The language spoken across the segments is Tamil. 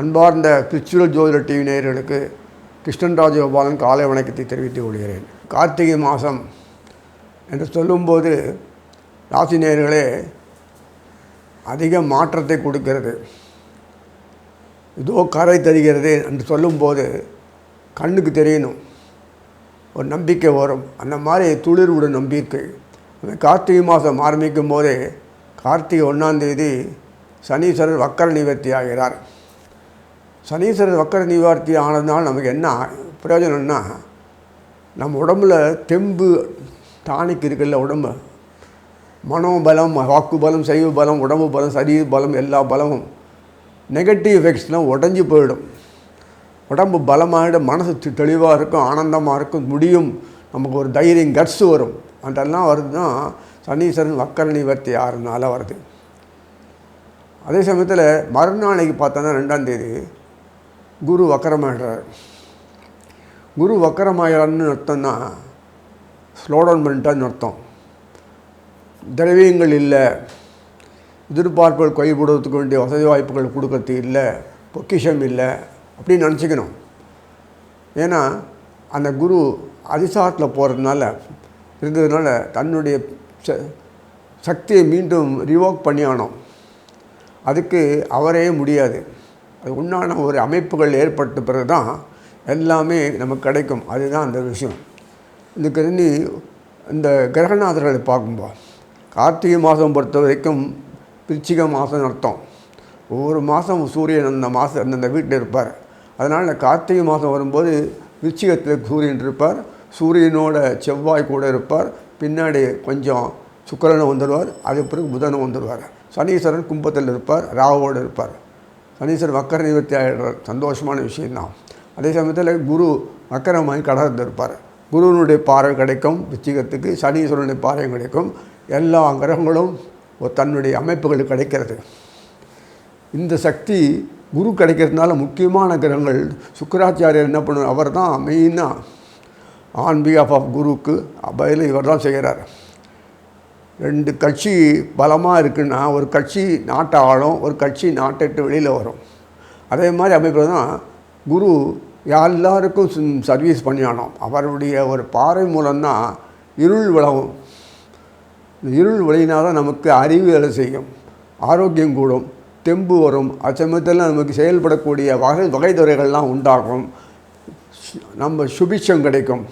அன்பார்ந்த பிரிச்சுவல் ஜோதிட டிவி நேயர்களுக்கு கிருஷ்ணன் ராஜகோபாலன் காலை வணக்கத்தை தெரிவித்துக் கொள்கிறேன். கார்த்திகை மாதம் என்று சொல்லும்போது ராசி நேயர்களே அதிக மாற்றத்தை கொடுக்கிறது. இதோ கரை தருகிறது என்று சொல்லும்போது கண்ணுக்கு தெரியணும். ஒரு நம்பிக்கை வரும். அந்த மாதிரி துளிர்வுடன் நம்பிக்கை. இந்த கார்த்திகை மாதம் ஆரம்பிக்கும் போதே கார்த்திகை ஒன்றாந்தேதி சனீஸ்வரர் வக்கர நிவர்த்தி ஆகிறார். சனீஸ்வரர் வக்கர நிவர்த்தி ஆனதுனால நமக்கு என்ன பிரயோஜனம்னா நம்ம உடம்புல தெம்பு டானிக் இருக்குல்ல உடம்பு. மனோபலம் வாக்கு பலம் சைவ பலம் உடம்பு பலம் சரீர பலம் எல்லா பலமும் நெகட்டிவ் எஃபெக்ட்ஸ்லாம் உடஞ்சி போயிடும். உடம்பு பலமாகிடும் மனசு தெளிவாக இருக்கும் ஆனந்தமாக இருக்கும் முடியும். நமக்கு ஒரு தைரியம் கட்ஸ் வரும். அதெல்லாம் வருதுன்னா சனீஸ்வரன் வக்கர நிவர்த்தி ஆறுனால வருது. அதே சமயத்தில் மறுநாளைக்கு பார்த்தோன்னா ரெண்டாந்தேதி குரு வக்கரமாகிடுறார் குரு வக்கரமாயிறான்னு அர்த்தம்னா ஸ்லோ டவுன் பண்ணிட்டான்னு அர்த்தம். திரவியங்கள் இல்லை எதிர்பார்ப்புகள் கைவிடுவதற்கு வேண்டிய வசதி வாய்ப்புகள் கொடுக்கறது இல்லை பொக்கிஷம் இல்லை அப்படின்னு நினச்சிக்கணும். ஏன்னா அந்த குரு அதிசாரத்தில் போகிறதுனால இருந்ததுனால தன்னுடைய ச- சக்தியை மீண்டும் ரிவோக் பண்ணி ஆனோம் அதுக்கு அவரே முடியாது. அது உண்டான ஒரு அமைப்புகள் ஏற்பட்ட பிறகு தான் எல்லாமே நமக்கு கிடைக்கும். அதுதான் அந்த விஷயம். இந்த வந்து இந்த கிரகநாதர்களை பார்க்கும்போது கார்த்திகை மாதம் பொறுத்த வரைக்கும் பிரிச்சிக மாதம் அர்த்தம். ஒவ்வொரு மாதம் சூரியன் அந்த மாதம் அந்தந்த வீட்டில் இருப்பார். அதனால் கார்த்திகை மாதம் வரும்போது விருச்சிகத்தில் சூரியன் இருப்பார். சூரியனோட செவ்வாய் கூட இருப்பார். பின்னாடி கொஞ்சம் சுக்கிரனும் வந்துடுவார். அதுக்கு பிறகு புதனும் வந்துடுவார். சனீஸ்வரன் கும்பத்தில் இருப்பார். ராவோடு இருப்பார். சனீஸ்வரன் வக்கர நிவர்த்தி ஆகிடுறார் சந்தோஷமான விஷயந்தான். அதே சமயத்தில் குரு வக்கரமாய் கடந்து இருப்பார் குருவனுடைய பார்வை கிடைக்கும் விச்சிகத்துக்கு சனீஸ்வரனுடைய பார்வை கிடைக்கும். எல்லா கிரகங்களும் தன்னுடைய அமைப்புகள் கிடைக்கிறது. இந்த சக்தி குரு கிடைக்கிறதுனால முக்கியமான கிரகங்கள் சுக்கராச்சாரியர் என்ன பண்ணுவார்? அவர் தான் மெயினாக ஆன் பிஹாஃப் ஆஃப் குருவுக்கு பதில் இவர் தான் செய்கிறார். ரெண்டு கட்சி பலமாக இருக்குன்னா ஒரு கட்சி நாட்டை ஆளும் ஒரு கட்சி நாட்டை விட்டு வெளியில் வரும். அதே மாதிரி அமைப்பில் தான் குரு எல்லாருக்கும் சர்வீஸ் பண்ணியானோம். அவருடைய ஒரு பாறை மூலம்தான் இருள் விளவும் இருள் விளையினா தான் நமக்கு அறிவு வேலை செய்யும் ஆரோக்கியம் கூடும் தெம்பு வரும். அச்சமயத்தில் நமக்கு செயல்படக்கூடிய வகை வகைத்துறைகள்லாம் உண்டாகும். நம்ம சுபிட்சம் கிடைக்கும்.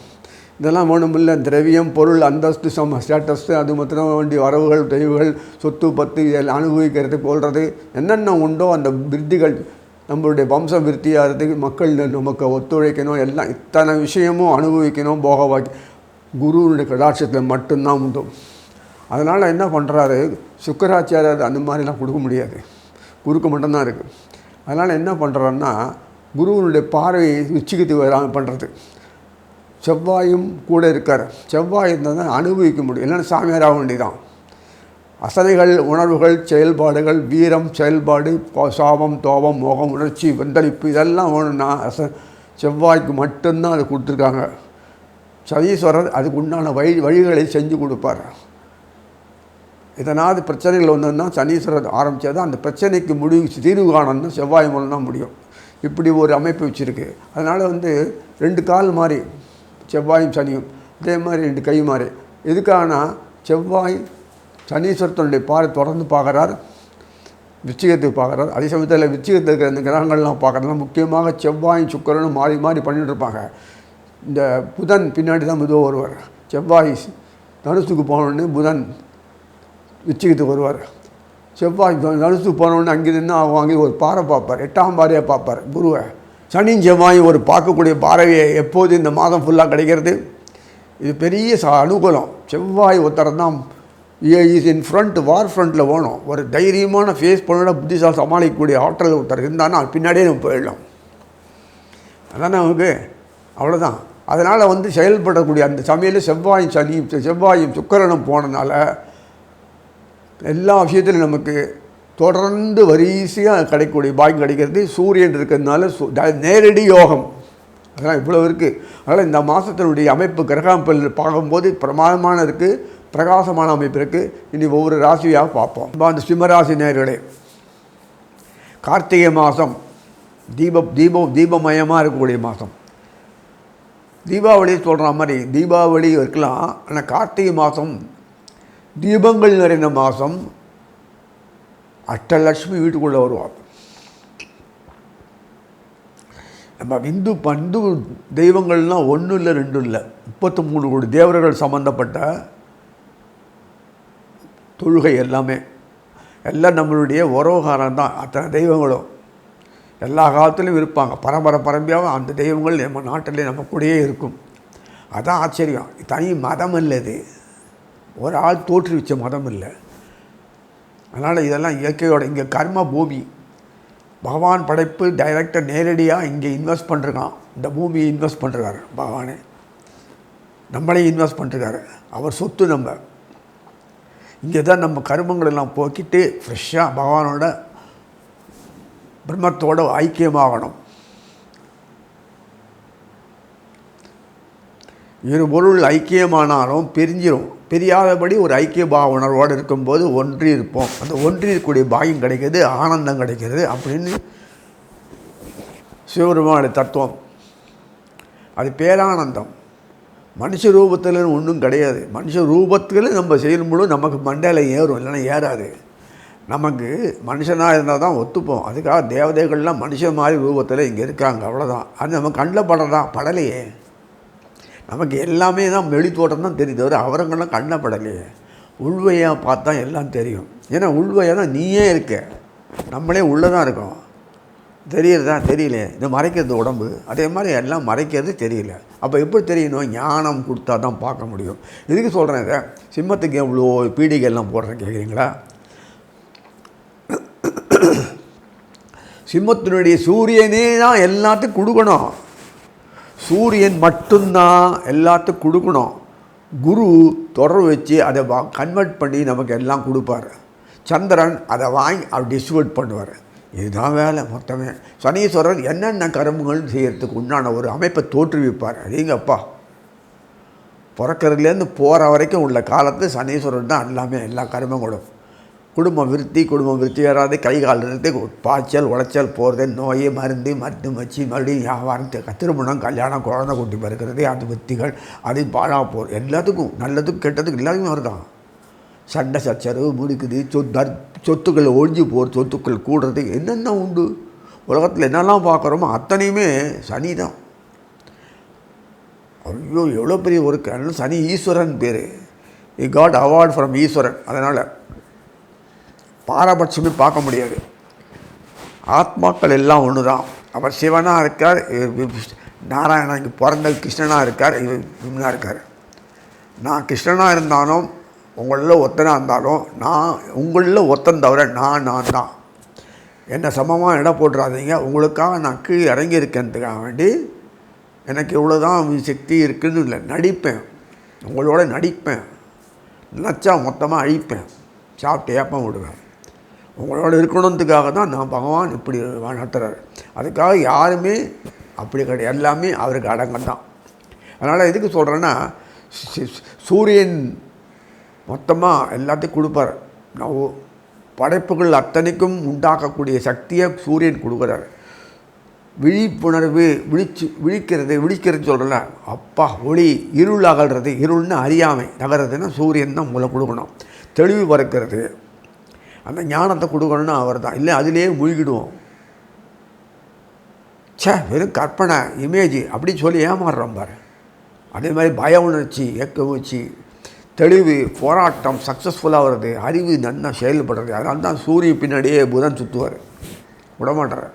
இதெல்லாம் வேணுமில்ல திரவியம் பொருள் அந்தஸ்து சம ஸ்டேட்டஸ் அது மாத்திரம் வேண்டிய வரவுகள் தெய்வுகள் சொத்து பத்து இதெல்லாம் அனுபவிக்கிறது போல்றது என்னென்ன உண்டோ அந்த விருத்திகள் நம்மளுடைய வம்சம் விருத்தியாகிறதுக்கு மக்கள் நமக்கு ஒத்துழைக்கணும். எல்லாம் இத்தனை விஷயமும் அனுபவிக்கணும். போகவாக்கி குருவுடைய கடாட்சத்தில் மட்டும்தான் உண்டு. அதனால் என்ன பண்ணுறாரு சுக்கராச்சாரியர் அந்த மாதிரிலாம் கொடுக்க முடியாது. குருக்கு மட்டும்தான் இருக்குது அதனால் என்ன பண்ணுறாருன்னா குருவனுடைய பார்வையை உச்சிக்கத்து வராமல் பண்ணுறது செவ்வாயும் கூட இருக்கார். செவ்வாய் இருந்தால் தான் அனுபவிக்க முடியும். இல்லைன்னா சாமியார் ஆக வேண்டியதான் அசதைகள் உணர்வுகள் செயல்பாடுகள் வீரம் செயல்பாடு சாபம் தோபம் மோகம் உணர்ச்சி வெந்தளிப்பு இதெல்லாம் வேணும்னா அச செவ்வாய்க்கு மட்டும்தான் அதை கொடுத்துருக்காங்க. சதீஸ்வரர் அதுக்கு உண்டான வழி வழிகளை செஞ்சு கொடுப்பார். எதனாவது பிரச்சனைகள் வந்ததுன்னா சனீஸ்வரர் ஆரம்பித்தா அந்த பிரச்சனைக்கு முடிவு தீர்வு காணணும்னா செவ்வாய் மூலம் தான் முடியும். இப்படி ஒரு அமைப்பு வச்சுருக்கு. அதனால் வந்து ரெண்டு கால் மாதிரி செவ்வாயும் சனியும் அதே மாதிரி ரெண்டு கை மாதிரி எதுக்காகனா செவ்வாய் சனீஸ்வரத்தனுடைய பாறை தொடர்ந்து பார்க்குறார் விச்சிகத்துக்கு பார்க்குறாரு. அதே சமயத்தில் விச்சிகத்தில் இருக்கிற இந்த கிரகங்கள்லாம் பார்க்குறதுலாம் முக்கியமாக செவ்வாயும் சுக்கரனும் மாறி மாறி பண்ணிட்டு இருப்பாங்க. இந்த புதன் பின்னாடி தான் மெதுவாக வருவார். செவ்வாய் தனுசுக்கு போனோடனே புதன் விச்சிகத்துக்கு வருவார். செவ்வாய் தனு- தனுசுக்கு போனோடனே அங்கிருந்து வாங்கி ஒரு பாறை பார்ப்பார். எட்டாம் பாறையை பார்ப்பார் குருவை. சனியும் செவ்வாயும் ஒரு பார்க்கக்கூடிய பாறையை எப்போது இந்த மாதம் ஃபுல்லாக கிடைக்கிறது? இது பெரிய ச அனுகூலம். செவ்வாய் ஒருத்தர் தான் இஸ் இன் ஃப்ரண்ட் வார் ஃப்ரண்ட்டில் போகணும். ஒரு தைரியமான ஃபேஸ் பண்ணோட புத்திசால் சமாளிக்கக்கூடிய ஆற்றல் ஒருத்தர் இருந்தான்னா பின்னாடியே நம்ம போயிடலாம். அதான் நமக்கு? அவ்வளோதான் அதனால் வந்து செயல்படக்கூடிய அந்த சமையல் செவ்வாயும் சனியும் செவ்வாயும் சுக்கரனும் போனனால எல்லா விஷயத்திலும் நமக்கு தொடர்ந்து வரிசையாக கிடைக்கக்கூடிய பாக்கியம் கிடைக்கிறது. சூரியன் இருக்கிறதுனால சு- ட- நேரடி யோகம். அதெல்லாம் இவ்வளோ இருக்குது அதனால் இந்த மாதத்தினுடைய அமைப்பு கிரக பார்க்கும்போது பிரமாதமான இருக்குது பிரகாசமான அமைப்பு இருக்குது இனி ஒவ்வொரு ராசியாக பார்ப்போம். இப்போ அந்த சிம்மராசி நேர்களே கார்த்திகை மாதம் தீப தீபம் தீபமயமாக இருக்கக்கூடிய மாதம் தீபாவளி சொல்கிற மாதிரி தீபாவளி இருக்கலாம். ஆனால் கார்த்திகை மாதம் தீபங்கள் நிறைந்த மாதம் அஷ்டலட்சுமி வீட்டுக்குள்ளே வருவாள். நம்ம இந்து பந்து தெய்வங்கள்லாம் ஒன்றும் இல்லை ரெண்டும் இல்லை. முப்பத்தி மூணு கோடி தேவர்கள் சம்மந்தப்பட்ட தொழுகை எல்லாமே. எல்லாம் நம்மளுடைய உறவுகாரம் தான். அத்தனை தெய்வங்களும். எல்லா காலத்துலையும் இருப்பாங்க. பரம்பரை பரம்பரையாக அந்த தெய்வங்கள் நம்ம நாட்டிலே நம்ம கூடயே இருக்கும். அதான் ஆச்சரியம். தனி மதம் இல்லை இது ஒரு ஆள் தோற்றுவிச்ச மதம் இல்லை. அதனால் இதெல்லாம் இயற்கையோட இங்கே கர்ம பூமி. பகவான் படைப்பு டைரக்டர் நேரடியாக இங்கே இன்வெஸ்ட் பண்ணிருக்கான் இந்த பூமியை இன்வெஸ்ட் பண்ணுறாரு பகவானே. நம்மளே இன்வெஸ்ட் பண்ணிருக்காரு அவர் சொத்து நம்ம. இங்கே தான் நம்ம கருமங்களெல்லாம் போக்கிட்டு ஃப்ரெஷ்ஷாக பகவானோட பிரம்மத்தோட ஐக்கியமாகணும். இரு பொருள் ஐக்கியமானாலும் பிரிஞ்சிடும் பிரியாதபடி ஒரு ஐக்கிய பாவ உணர்வோடு இருக்கும்போது ஒன்றி இருப்போம். அந்த ஒன்றி இருக்கக்கூடிய பாகியம் கிடைக்கிறது ஆனந்தம் கிடைக்கிறது அப்படின்னு சிவபெருமானுடைய தத்துவம். அது பேரானந்தம். மனுஷ ரூபத்தில் ஒன்றும் கிடையாது. மனுஷ ரூபத்தில் நம்ம செய்யும்பொழுது நமக்கு மண்டையில் ஏறும் இல்லைன்னா ஏறாது. நமக்கு மனுஷனாக இருந்தால் தான் ஒத்துப்போம். அதுக்காக தேவதைகள்லாம் மனுஷன் மாதிரி ரூபத்தில் இங்கே இருக்காங்க அவ்வளோதான் அது நம்ம கண்ணில் படலாம் படலையே. நமக்கு எல்லாமே தான் வெளித்தோட்டம் தான் தெரியுது. தவிர அவரங்கெல்லாம் கண்ணப்படலையே. உள்வையாக பார்த்தா எல்லாம் தெரியும். ஏன்னா உள்வையாக தான் நீயே இருக்க. நம்மளே உள்ளே தான் இருக்கோம். தெரியறதா? தெரியல இது மறைக்கிறது உடம்பு. அதே மாதிரி எல்லாம் மறைக்கிறது தெரியல. அப்போ எப்படி தெரியணும்? ஞானம் கொடுத்தா தான் பார்க்க முடியும். இதுக்கு சொல்கிறேன் இதை. சிம்மத்துக்கு எவ்வளோ பீடிகைலாம் போடுறேன் கேட்குறீங்களா? சிம்மத்தினுடைய சூரியனே தான் எல்லாத்துக்கும் கொடுக்கணும். சூரியன் மட்டும்தான் எல்லாத்துக்கும் கொடுக்கணும். குரு தொடர்பு வச்சு அதை வா கன்வெர்ட் பண்ணி நமக்கு எல்லாம் கொடுப்பார். சந்திரன் அதை வாங்கி அவர் டிஸ்ட்ரிபியூட் பண்ணுவார். இதுதான் வேலை மொத்தமே. சனீஸ்வரர் என்னென்ன கரும்புகள் செய்கிறதுக்கு உண்டான ஒரு அமைப்பை தோற்றுவிப்பார்? அதேங்கப்பா பிறக்கிறதுலேருந்து போகிற வரைக்கும் உள்ள காலத்து சனீஸ்வரன் தான் எல்லாமே எல்லா கருமங்களும் குடும்ப விருத்தி குடும்பம் விருத்தி வராது. கை கால் இருந்து பாய்ச்சல் உளைச்சல் போகிறது நோய் மருந்து மருந்து வச்சு மறுபடியும் வியாபாரம் திருமணம் கல்யாணம் குழந்தை குட்டி பிறக்கிறது அது வித்திகள் அது பாழா போகிறது எல்லாத்துக்கும் நல்லதுக்கும் கெட்டதுக்கும் எல்லாத்துக்கும் வருதான். சண்டை சச்சரவு முடிக்குது சொத்து சொத்துக்கள் ஒழிஞ்சு போகிற சொத்துக்கள் கூடுறது என்னென்ன உண்டு? உலகத்தில் என்னெல்லாம் பார்க்குறோமோ அத்தனையுமே சனி தான் ஐயோ எவ்வளோ பெரிய ஒரு சனி ஈஸ்வரன் பேர். He got award from Eswaran. அதனால் பாரபட்சமே பார்க்க முடியாது. ஆத்மாக்கள் எல்லாம் ஒன்று தான் அவர் சிவனாக இருக்கார் இவர் நாராயணா இங்கே பிறந்த கிருஷ்ணனாக இருக்கார் இவர் விமனாக இருக்கார். நான் கிருஷ்ணனாக இருந்தாலும் உங்களில் ஒத்தனாக இருந்தாலும் நான் உங்களில் ஒத்தன் தவிர நான் நான் தான். என்னை சமமாக இடம் போட்டுறாதீங்க. உங்களுக்காக நான் கீழே இறங்கி இருக்கேன்றதுக்காக வேண்டி எனக்கு இவ்வளோ தான் சக்தி இருக்குதுன்னு இல்லை. நடிப்பேன். உங்களோட நடிப்பேன். நினச்சா மொத்தமாக அழிப்பேன். சாப்பிட்டு ஏப்பம் விடுவேன். உங்களோட இருக்கணுன்றதுக்காக தான் நான் பகவான் இப்படி நடத்துகிறார் அதுக்காக யாருமே அப்படி கிடையாது எல்லாமே அவருக்கு அடங்கம் தான். அதனால் எதுக்கு சொல்கிறேன்னா சூரியன் மொத்தமாக எல்லாத்தையும் கொடுப்பார். நான் படைப்புகள் அத்தனைக்கும் உண்டாக்கக்கூடிய சக்தியை சூரியன் கொடுக்குறாரு. விழிப்புணர்வு விழிச்சு விழிக்கிறது விழிக்கிறது சொல்கிறல அப்பா ஒளி இருள் அகல்றது இருள்னு அறியாமை நகர்றதுன்னா சூரியன் தான் மூலம் கொடுக்கணும். தெளிவு பறக்கிறது. அந்த ஞானத்தை கொடுக்கணும்னு அவர் தான். இல்லை அதிலேயே மூழ்கிடுவோம். ச்சே வெறும் கற்பனை இமேஜ் அப்படின்னு சொல்லி ஏமாறுறோம் பாரு. அதே மாதிரி பய உணர்ச்சி ஏக்க உணர்ச்சி தெளிவு போராட்டம் சக்ஸஸ்ஃபுல்லாக வருது அறிவு நன்னா செயல்படுறது அதனால தான் சூரிய பின்னாடியே புதன் சுற்றுவார் விடமாட்டார்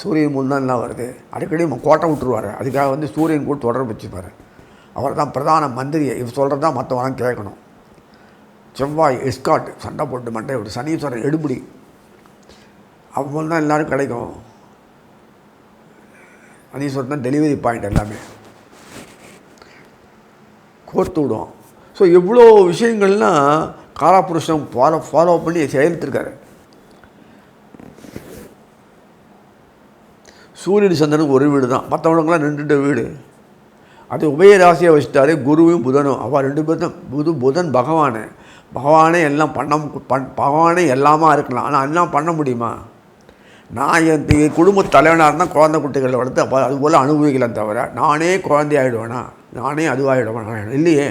சூரியன் முன்னெல்லாம் வருது. அடிக்கடி கோட்டை விட்டுருவார். அதுக்காக வந்து சூரியன் கூட தொடர்பு வச்சுப்பார். அவர் தான் பிரதான மந்திரியை. இவர் சொல்கிறது தான் மற்றவங்க கேட்கணும். செவ்வாய் எஸ்காட் சண்டை போட்டு மண்டை ஒரு சனீஸ்வரன் எடுபடி. அப்போ தான் எல்லோரும் கிடைக்கும். சனீஸ்வரன் தான் டெலிவரி பாயிண்ட் எல்லாமே. கோர்த்து விடுவோம். ஸோ எவ்வளோ விஷயங்கள்லாம் காலாபுருஷம் ஃபாலோ ஃபாலோ பண்ணி செயல்த்திருக்காரு சூரியன் சந்திரனுக்கு ஒரு வீடு தான். மற்றவங்களுக்குலாம் ரெண்டு வீடு. அது உபய ராசியை வச்சுட்டாரு குருவும் புதனும். அவள் ரெண்டு பேரும் புது புதன் பகவானு. பகவானே எல்லாம் பண்ண பண் பகவானே எல்லாமா இருக்கலாம். ஆனால் எல்லாம் பண்ண முடியுமா? நான் என் தி- குடும்ப தலைவனாக இருந்தால் குழந்தை குட்டிகளை வளர்த்து அப்போ அது போல் அனுபவிக்கலாம் தவிர நானே குழந்தையாகிடுவேனா நானே அதுவாகிடுவேனா இல்லையே.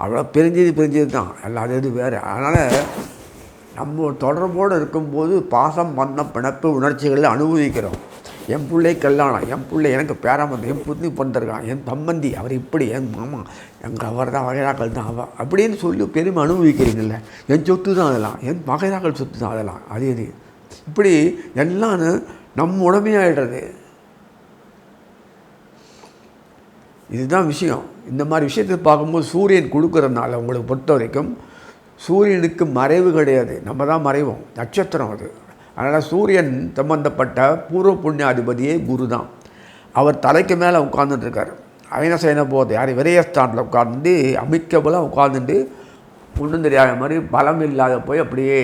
அவ்வளோ பிரிஞ்சது பிரிஞ்சது தான். எல்லாம் அது இது வேறு. அதனால் நம்ம தொடர்போடு இருக்கும்போது பாசம் பண்ண பிணப்பு உணர்ச்சிகளை அனுபவிக்கிறோம். என் பிள்ளை கல்யாணம் என் பிள்ளை எனக்கு பேராமந்தம் என் புத்தி பிறந்திருக்கான் என் தம்பந்தி அவர் இப்படி என் மாமா எங்கள் அவர் தான் வகைராக்கள் தான் அவ அப்படின்னு சொல்லி பெருமை அனுபவிக்கிறீங்கல்ல என் சொத்து தான் அதெல்லாம். என் வகைராக்கள் சொத்து தான் அதெல்லாம். அது இது இப்படி எல்லாம் நம்ம உடமையாயிடுறது. இதுதான் விஷயம். இந்த மாதிரி விஷயத்தை பார்க்கும்போது சூரியன் கொடுக்குறதுனால உங்களுக்கு பொறுத்த வரைக்கும் சூரியனுக்கு மறைவு கிடையாது. நம்ம தான் மறைவோம். நட்சத்திரம் அது. அதனால் சூரியன் சம்பந்தப்பட்ட பூர்வ புண்ணியாதிபதியே குரு தான் அவர் தலைக்கு மேலே உட்கார்ந்துட்டுருக்கார். அயனசேன போது யார் விரயஸ்தானில் உட்கார்ந்து அமிக்கபலாக உட்கார்ந்துட்டு ஒன்றும் தெரியாத மாதிரி பலம் இல்லாத போய் அப்படியே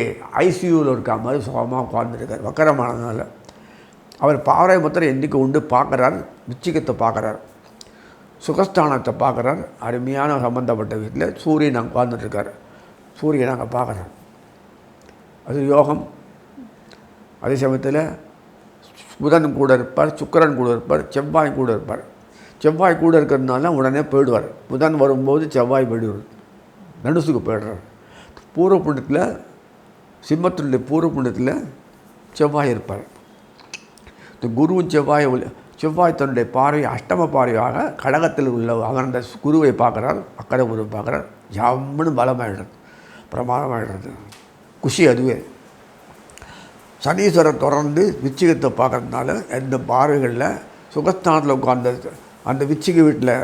ஐசியூவில் இருக்க மாதிரி சுகமாக உட்கார்ந்துருக்கார் வக்கரமானதுனால. அவர் பாறை மொத்தம் என்றைக்கு உண்டு பார்க்குறார் விச்சிகத்தை பார்க்குறார் சுகஸ்தானத்தை பார்க்குறார். அருமையான சம்பந்தப்பட்ட வீட்டில் சூரியன் அங்கே உட்கார்ந்துட்டுருக்கார். சூரியன் அங்கே பார்க்குறார். அது யோகம். அதே சமயத்தில் புதன் கூட இருப்பார் சுக்கரன் கூட இருப்பார் செவ்வாய் கூட இருப்பார். செவ்வாய் கூட இருக்கிறதுனால உடனே போயிடுவார். புதன் வரும்போது செவ்வாய் போயிடுவார். தனுசுக்கு போயிடுறார். பூர்வ புண்ணியத்தில் சிம்மத்தினுடைய பூர்வ புண்ணியத்தில் செவ்வாய் இருப்பார். இந்த குருவும் செவ்வாய் செவ்வாய் தன்னுடைய பார்வை அஷ்டம பார்வையாக கடகத்தில் உள்ள அமர்ந்த குருவை பார்க்குறார் அக்கறை குருவை பார்க்குறார். ஜம்முன்னு பலமாயிடுறது. பிரமாதமாகிடுறது குஷி அதுவே. சனீஸ்வரர் தொடர்ந்து விச்சிகத்தை பார்க்கறதுனால இந்த பார்வைகளில் சுகஸ்தானத்தில் உட்கார்ந்த அந்த விச்சிக வீட்டில்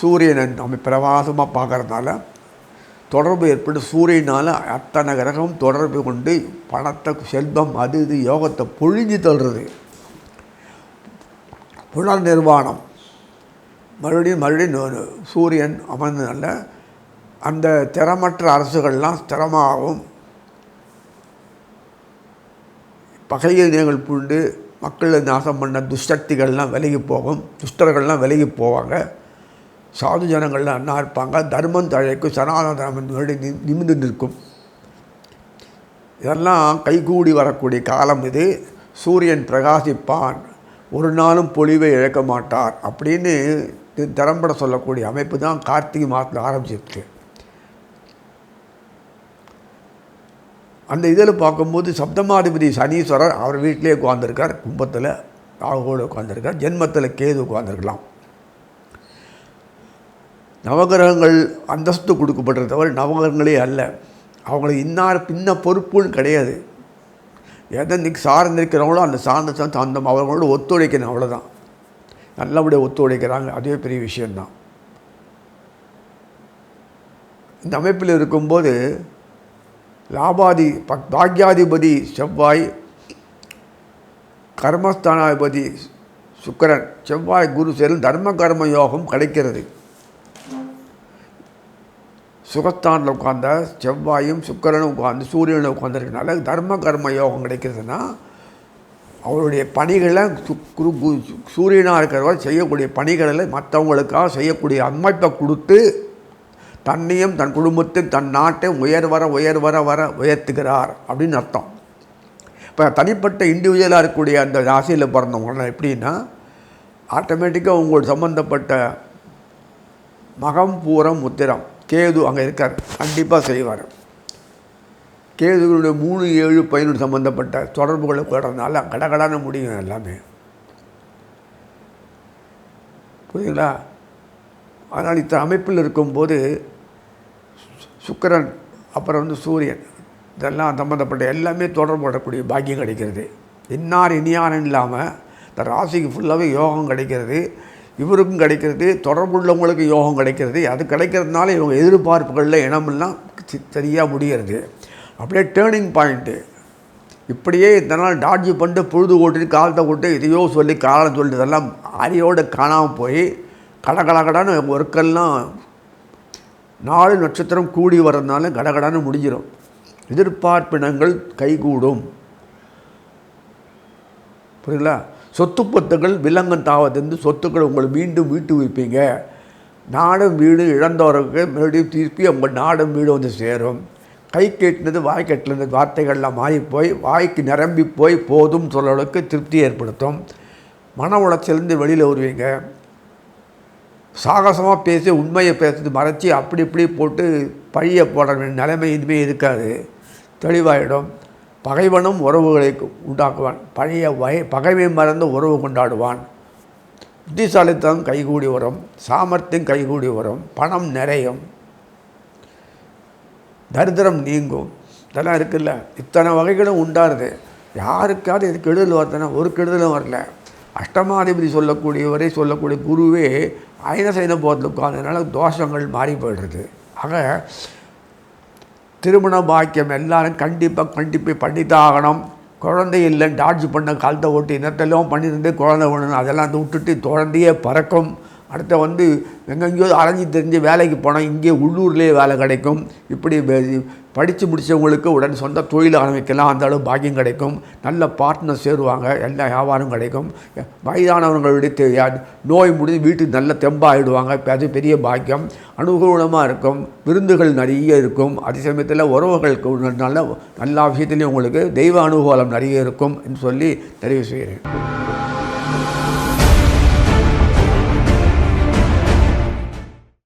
சூரியனை நம்ம பிரவாசமாக பார்க்கறதுனால தொடர்பு ஏற்பட்டு சூரியனால் அத்தனை கிரகம் தொடர்பு கொண்டு பணத்தை செல்வம் அது இது யோகத்தை பொழிஞ்சு தள்ளுறது. புனர் நிர்வாணம். மறுபடியும் மறுபடியும் சூரியன் அமர்ந்தனால அந்த திறமற்ற அரசுகள்லாம் ஸ்திரமாகவும் பகைய தினங்கள் பூண்டு மக்களை நாசம் பண்ண துஷ்டக்திகள்லாம் விலகி போகும். துஷ்டர்கள்லாம் விலகி போவாங்க. சாது ஜனங்கள்லாம் அண்ணா இருப்பாங்க. தர்மம் தழைக்கும் சனாதன தர்மம் முன்னாடி நி நிற்கும். இதெல்லாம் கைகூடி வரக்கூடிய காலம் இது. சூரியன் பிரகாசிப்பான். ஒரு நாளும் பொலிவை இழக்க மாட்டார். அப்படின்னு திறம்பட சொல்லக்கூடிய அமைப்பு தான் கார்த்திகை மாதத்தில் ஆரம்பிச்சிருக்கு. அந்த இதில் பார்க்கும்போது சப்தமாதிபதி சனீஸ்வரர் அவர் வீட்டிலே உட்காந்துருக்கார் கும்பத்தில் ராகுவோடு உட்காந்துருக்கார் ஜென்மத்தில் கேது உட்காந்துருக்கலாம் நவகிரகங்கள் அந்தஸ்து கொடுக்கப்பட்டது தவிர நவகிரகங்களே அல்ல. அவங்களுக்கு இன்னார் பின்ன பொறுப்புன்னு கிடையாது. எதை இன்னைக்கு சார்ந்திருக்கிறவங்களோ அந்த சார்ந்த அந்த அவர்களோட ஒத்துழைக்கணும் அவ்வளோதான் நல்லபடியாக ஒத்துழைக்கிறாங்க. அதுவே பெரிய விஷயந்தான் இந்த அமைப்பில் இருக்கும்போது லாபாதி பக்- பாக்யாதிபதி செவ்வாய் கர்மஸ்தானாதிபதி சுக்கரன். செவ்வாய் குரு சேரும் தர்ம கர்ம யோகம் கிடைக்கிறது. சுகஸ்தானில் உட்கார்ந்த செவ்வாயும் சுக்கரனும் உட்கார்ந்து சூரியனும் உட்காந்துருக்கனால தர்ம கர்ம யோகம் கிடைக்கிறதுனா அவருடைய பணிகளை குரு சூரியனாக இருக்கிறவர் செய்யக்கூடிய பணிகளை மற்றவங்களுக்காக செய்யக்கூடிய அமைப்பை கொடுத்து தன்னையும் தன் குடும்பத்தையும் தன் நாட்டை உயர் வர உயர் வர வர உயர்த்துகிறார் அப்படின்னு அர்த்தம். இப்போ தனிப்பட்ட இண்டிவிஜுவலாக இருக்கக்கூடிய அந்த ராசியில் பிறந்தவங்கன்னா எப்படின்னா ஆட்டோமேட்டிக்காக உங்கள் சம்மந்தப்பட்ட மகம் பூரம் உத்திரம் கேது அங்கே இருக்கார். கண்டிப்பாக செய்வார். கேதுகளுடைய மூணு ஏழு பதினொன்று சம்மந்தப்பட்ட தொடர்புகளை போடுறதுனால கடகடான முடியும் எல்லாமே. புரியுங்களா அதனால் இத்தனை அமைப்பில் இருக்கும்போது சுக்கரன் அப்புறம் வந்து சூரியன். இதெல்லாம் சம்மந்தப்பட்ட எல்லாமே தொடர்புடக்கூடிய பாக்கியம் கிடைக்கிறது. இன்னார் இனியாரன் இல்லாமல் இந்த ராசிக்கு ஃபுல்லாகவே யோகம் கிடைக்கிறது. இவருக்கும் கிடைக்கிறது தொடர்புள்ளவங்களுக்கு யோகம் கிடைக்கிறது. அது கிடைக்கிறதுனால இவங்க எதிர்பார்ப்புகளில் இனமெல்லாம் சரியாக முடிகிறது அப்படியே டேர்னிங் பாயிண்ட்டு இப்படியே இதனால் டாட்ஜி பண்ணிட்டு பொழுது ஓட்டு காலத்தை ஓட்டு இதையோ சொல்லி காலம் சொல்லி இதெல்லாம் அரியோடு காணாமல் போய் கடகடகடான்னு ஒர்க்கெல்லாம் நாலு நட்சத்திரம் கூடி வரதுனால கடகடான்னு முடிஞ்சிடும் எதிர்பார்ப்பினங்கள் கைகூடும். புரியுங்களா சொத்து பத்துக்கள் விலங்கம் தாவத்திலிருந்து சொத்துக்கள் உங்களை மீண்டும் மீட்டு வைப்பீங்க நாடும் வீடு இழந்தவருக்கு மறுபடியும் திருப்பி உங்கள் நாடும் வீடு வந்து சேரும். கை கேட்டினது வாய் கட்டினது வார்த்தைகள்லாம் மாறி போய் வாய்க்கு நிரம்பி போய் போதும் சொல்ற அளவுக்கு திருப்தி ஏற்படுத்தும். மன உளைச்சலேருந்து வெளியில் வருவீங்க. சாகசமாக பேசி உண்மையை பேசுறது மறைச்சி அப்படி இப்படி போட்டு பழிய போட வேண்டிய நிலைமை எதுவுமே இருக்காது. தெளிவாயிடும். பகைவனும் உறவுகளை உண்டாக்குவான். பழைய வய பகைமை மறந்து உறவு கொண்டாடுவான். புத்திசாலித்தனம் கைகூடி வரும். சாமர்த்தியம் கைகூடி வரும். பணம் நிறையும். தரித்திரம் நீங்கும். இதெல்லாம் இருக்குல்ல. இத்தனை வகைகளும் உண்டாருது யாருக்காவது இது கெடுதல் வருதுன்னா ஒரு கெடுதலும் வரல. அஷ்டமாதிபதி சொல்லக்கூடியவரை சொல்லக்கூடிய குருவே ஐனசைன போதில் உட்கார்ந்ததுனால தோஷங்கள் மாறி போயிடுறது. ஆக திருமண பாக்கியம் எல்லாரும் கண்டிப்பாக கண்டிப்பாக பண்ணித்தான் ஆகணும். குழந்தை இல்லை டாட்ஜ் பண்ண காலத்தை ஓட்டி இனத்தெல்லாம் பண்ணியிருந்து குழந்தை ஒன்று அதெல்லாம் வந்து விட்டுட்டு குழந்தையே பறக்கும். அடுத்த வந்து எங்கெங்கேயோ அலைஞ்சு தெரிஞ்சு வேலைக்கு போனால் இங்கே உள்ளூர்லேயே வேலை கிடைக்கும். இப்படி படித்து முடித்தவங்களுக்கு உடனே சொந்த தொழில் ஆரம்பிக்கலாம். அந்த அளவு பாக்கியம் கிடைக்கும். நல்ல பார்ட்னர் சேருவாங்க. எல்லா வியாபாரம் கிடைக்கும். வயதானவங்களுடைய நோய் முடிஞ்சு வீட்டுக்கு நல்ல தெம்பாகிடுவாங்க அது பெரிய பாக்கியம். அனுகூலமாக இருக்கும். விருந்துகள் நிறைய இருக்கும். அதே சமயத்தில் உறவுகளுக்கு நல்ல எல்லா விஷயத்துலையும் உங்களுக்கு தெய்வ அனுகூலம் நிறைய இருக்கும் என்று சொல்லி தெரிவு செய்கிறேன்.